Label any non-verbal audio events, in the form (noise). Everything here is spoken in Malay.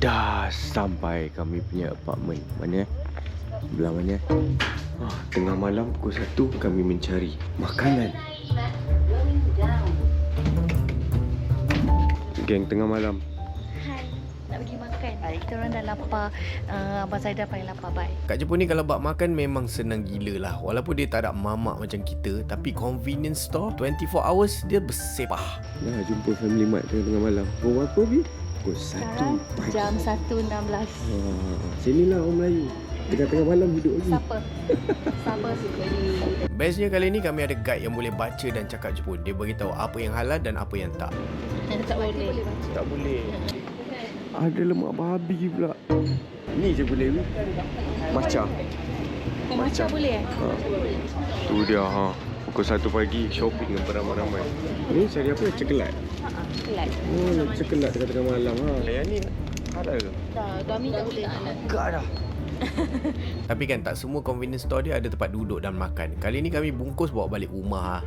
Dah sampai kami punya apartment. Mana eh? Belah mana eh? Ah, tengah malam pukul 1 kami mencari makanan. Geng tengah malam. Hai, nak pergi makan. Kita orang dah lapar. Uh, Abang Zaida paling lapar, bye. Kat Jepun ni kalau bab makan memang senang gila lah Walaupun dia tak ada mamak macam kita Tapi convenience store 24 hours dia bersepah Dah jumpa family mart tengah-tengah malam. Pukul berapa Bi? Pukul 1 Sekarang pagi. jam 1.16. Ah, sinilah orang Melayu. Tengah-tengah malam hidup lagi. Siapa? Siapa suka ni? Bestnya kali ni kami ada guide yang boleh baca dan cakap Jepun Dia beritahu apa yang halal dan apa yang tak Tak boleh. boleh baca. Tak boleh. Ada lemak babi pula. Ni je boleh Bi. Macam. Oh, macam boleh eh? Ha. Tu dia ha. Pukul 1 pagi shopping dengan beramai-ramai. Ni cari apa? Coklat. Kelat. Oh, coklat tengah-tengah malam ha. Yang ni halal ke? Dah, kami tak boleh. Enggak dah. (laughs) Tapi kan tak semua convenience store dia ada tempat duduk dan makan Kali ni kami bungkus bawa balik rumah lah